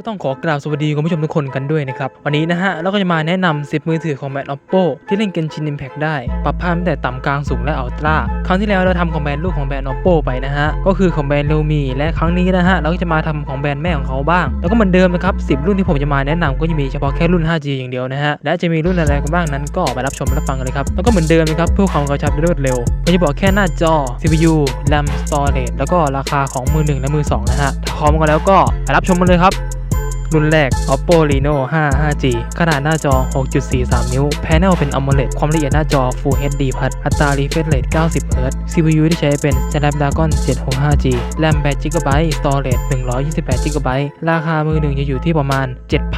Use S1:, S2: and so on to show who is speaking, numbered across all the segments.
S1: ก็ต้องขอกราบสวัสดีคุณผู้ชมทุกคนกันด้วยนะครับ วันนี้นะฮะ เราก็จะมาแนะนำ10 มือถือของแบรนด์ Oppo ที่เล่นเกมชิน Impact ได้ ปรับภาพตั้งแต่ต่ำกลางสูงและอัลตร้าครั้งที่แล้วเราทำของแบรนด์ลูกของแบรนด์ Oppo ไปนะฮะ ก็คือของแบรนด์ Realme และครั้งนี้นะฮะ เราก็จะมาทำของแบรนด์แม่ของเขาบ้าง แล้วก็เหมือนเดิมนะครับ10 รุ่นที่ผมจะมาแนะนำก็จะมีเฉพาะแค่รุ่น 5G อย่างเดียวนะฮะและจะมีรุ่นอะไรกันบ้างนั้นก็ไปรับชมรับฟังกันเลยครับแล้วก็เหมือนเดิมนะครับเพื่อความกระชับและรวดเร็วผมจะบอกแค่หน้าจอ CPU RAM Storage แล้วก็ราคาของมือหนึ่งและมือสองนะฮะถ้าพร้อมกันแล้วก็ไปรับชมกันเลยครับ รุ่นแรก Oppo Reno 5 5G ขนาดหน้าจอ 6.43 นิ้วแพนเนลเป็น AMOLED ความละเอียดหน้าจอ Full HD พัดอัตรา refresh rate 90 Hz CPU ที่ใช้เป็น Snapdragon 765G RAM 8 GB Storage 128 GB ราคามือหนึ่งจะอยู่ที่ประมาณ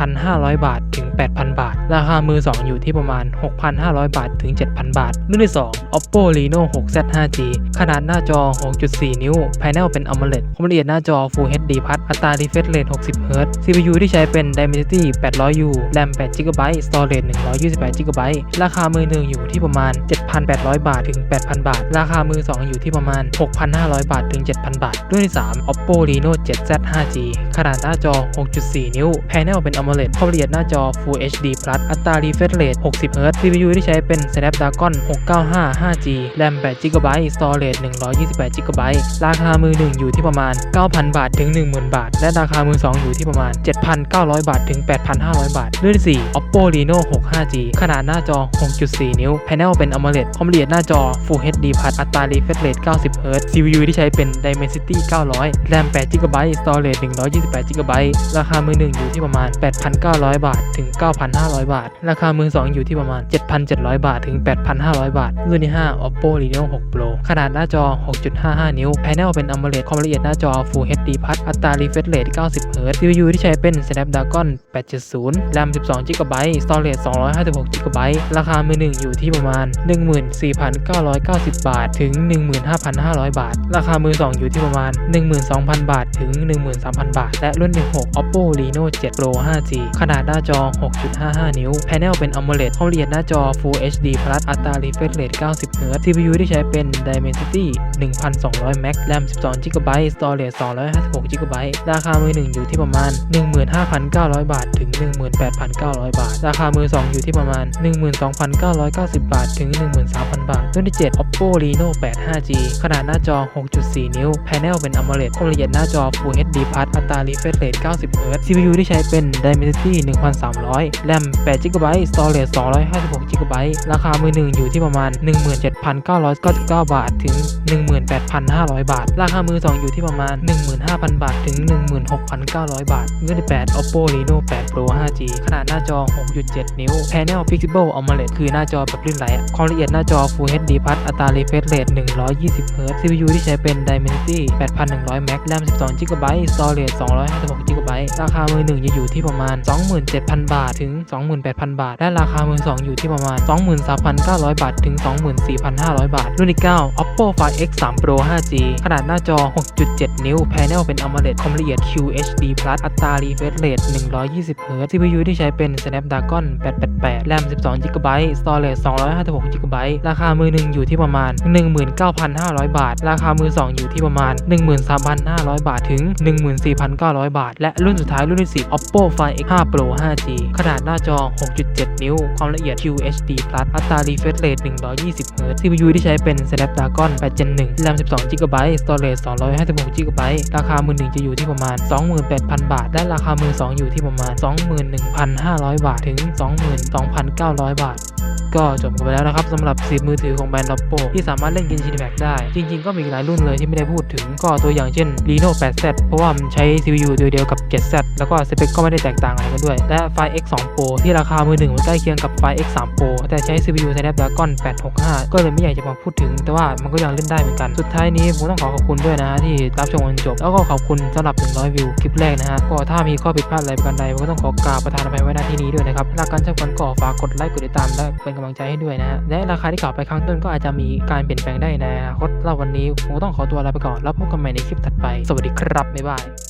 S1: 7,500 บาทถึง 8,000 บาท ราคามือ 2 อยู่ที่ประมาณ 6,500 บาทถึง 7,000 บาท รุ่นที่ 2 Oppo Reno 6Z 5G ขนาดหน้าจอ 6.4 นิ้วแพนเนเป็น AMOLED ความละเอียดหน้าจอ Full HD พัดอัตรา refresh rate 60 Hz CPU ที่ใช้เป็น Dimensity 800U RAM 8 GB Storage 128 GB ราคามือหนึ่งอยู่ที่ประมาณ 7,800 บาทถึง 8,000 บาท ราคามือ 2 อยู่ที่ประมาณ 6,500 บาทถึง 7,000 บาท รุ่นที่ 3 Oppo Reno 7Z 5G ขนาดหน้าจอ 6.4 นิ้วแพนเนเป็น AMOLED ความละเอียดหน้าจอ Full HD Plus อัตรา refresh rate 60 Hz CPU ที่ใช้เป็น Snapdragon 695 5G RAM 8 GB Storage 128 GB ราคามือหนึ่งอยู่ที่ประมาณ 9,000 บาทถึง 10,000 บาท และราคามือ 2 อยู่ที่ประมาณ 7,900 บาทถึง 8,500 บาท รุ่นที่4 Oppo Reno 6 5G ขนาดหน้าจอ 6.4 นิ้วแพนเนลเป็น AMOLED ความละเอียดหน้าจอ Full HD Plus อัตรา refresh rate 90 Hz CPU ที่ใช้เป็น Dimensity 900 RAM 8 GB Storage 128 GB ราคามือหนึ่งอยู่ที่ประมาณ 8,900 บาทถึง9,500 บาท ราคามือ 2 อยู่ที่ประมาณ 7,700 บาท ถึง 8,500 บาท รุ่นที่ 5 Oppo Reno 6 Pro ขนาดหน้าจอ 6.55 นิ้วแพนเนเป็น AMOLED ความละเอียดหน้าจอ Full HD Plus อัตรา refresh rate 90 Hz CPU ที่ใช้เป็น Snapdragon 870 RAM 12 GB Storage 256 GB ราคามือหนึ่งอยู่ที่ประมาณ 14,990 บาท ถึง 15,500 บาท ราคามือ 2 อยู่ที่ประมาณ 12,000 บาท ถึง 13,000 บาท และรุ่น 16 Oppo Reno 7 Pro 5G ขนาดหน้าจอ6.55 นิ้วแพนเป็น AMOLED ความละเอียดหน้าจอ Full HD Plus อัตรา refresh rate 90 Hz CPU ที่ใช้เป็น Dimensity 1200 Max RAM 12 GB Storage 256 GB ราคามือหนึ่งอยู่ที่ประมาณ 15,900 บาท ถึง 18,900 บาท ราคามือ 2 อยู่ที่ประมาณ 12,990 บาท ถึง 13,000 บาทรุ่นที่ 7 Oppo Reno 8 5G ขนาดหน้าจอ 6.4 นิ้วแพนเนลเป็น AMOLED ความละเอียดหน้าจอ Full HD Plus อัตรา refresh rate 90 Hz CPU ที่ใช้เป็น Dimensity 1300 RAM 8 GB Storage 256 GB ราคามือหนึ่งอยู่ที่ประมาณ 17,999 บาท ถึง 18,500 บาท ราคามือ 2 อยู่ที่ประมาณ 15,000 บาท ถึง 16,900 บาทเรุ่อนที่8 Oppo Reno 8 Pro 5G ขนาดหน้าจอ 6.7 นิ้ว Panel Flexible AMOLED คือหน้าจอแบบลื่นไหลอะความละเอียดหน้าจอ Full HD Plus อัตรา refresh rate 120 Hz CPU ที่ใช้เป็น Dimensity 8,100 Max RAM 12 GB Storage 256 GB ราคามือหนึ่งจะอยู่ที่ประมาณ 27,000 บาทาทถึง 28,000 บาท และราคามือสองอยู่ที่ประมาณ 23,900 บาท ถึง 24,500 บาท รุ่นที่ 9 Oppo Find X 3 Pro 5G ขนาดหน้าจอ 6.7 นิ้ว Panel เป็น AMOLED ความละเอียด QHD อัตรา refresh rate 120 Hz CPU ที่ใช้เป็น Snapdragon 888 RAM 12 GB Storage 256 GB ราคามือหนึ่งอยู่ที่ประมาณ 19,500 บาท ราคามือ2อยู่ที่ประมาณ 13,500 บาท ถึง 14,900 บาท และรุ่นสุดท้ายรุ่นที่10 Oppo Find X 5 Pro 5G ขนาดหน้าจอ 6.7 นิ้ว ความละเอียด QHD อัตรา refresh rate 120 Hz CPU ที่ใช้เป็น Snapdragon 8 Gen 1 RAM 12 GB Storage 256 GB ราคามือหนึ่งจะอยู่ที่ประมาณ 28,000 บาท และราคามือ2อยู่ที่ประมาณ 21,500 บาท ถึง 22,900 บาท ก็จบกันไปแล้วนะครับสำหรับ10มือถือของแบรนด์ Oppo ที่สามารถเล่นกินชินแบกได้ จริง ๆ ก็มีหลายรุ่นเลยที่ไม่ได้พูดถึงก็ตัวอย่างเช่น Reno 8Z เพราะว่ามันใช้ CPU ตัวเดียวกับ 7Z แล้วก็สเปคก็ไม่ได้แตกต่างอะไรกันด้วย และ Find X 2 Pro ที่ราคามือหนึ่งมันใกล้เคียงกับ Find X 3 Pro แต่ใช้ CPU Snapdragon 865 ก็เลยไม่อยากจะมาพูดถึง แต่ว่ามันก็ยังเล่นได้เหมือนกัน สุดท้ายนี้ผมต้องขอขอบคุณด้วยนะฮะที่รับชมจนจบ แล้วก็ขอบคุณสำหรับ 100 วิวคลิปแรกนะฮะก็ถ้ามีข้อผิดพลาดอะไรประการใดผมก็ต้องขอกราบประธานอภัยไว้ณที่นี้ด้วยนะครับรักกันชอบกันก็ฝากกดไลค์กดติดตามและเป็นกำลังใจให้ด้วยนะฮะและราคาที่กล่าวไปครั้งต้นก็อาจจะมีการเปลี่ยนแปลงได้ในอนาคตแล้ววันนี้ผมต้องขอตัวลาไปก่อน แล้วพบกันใหม่ในคลิปถัดไป สวัสดีครับ บ๊ายบาย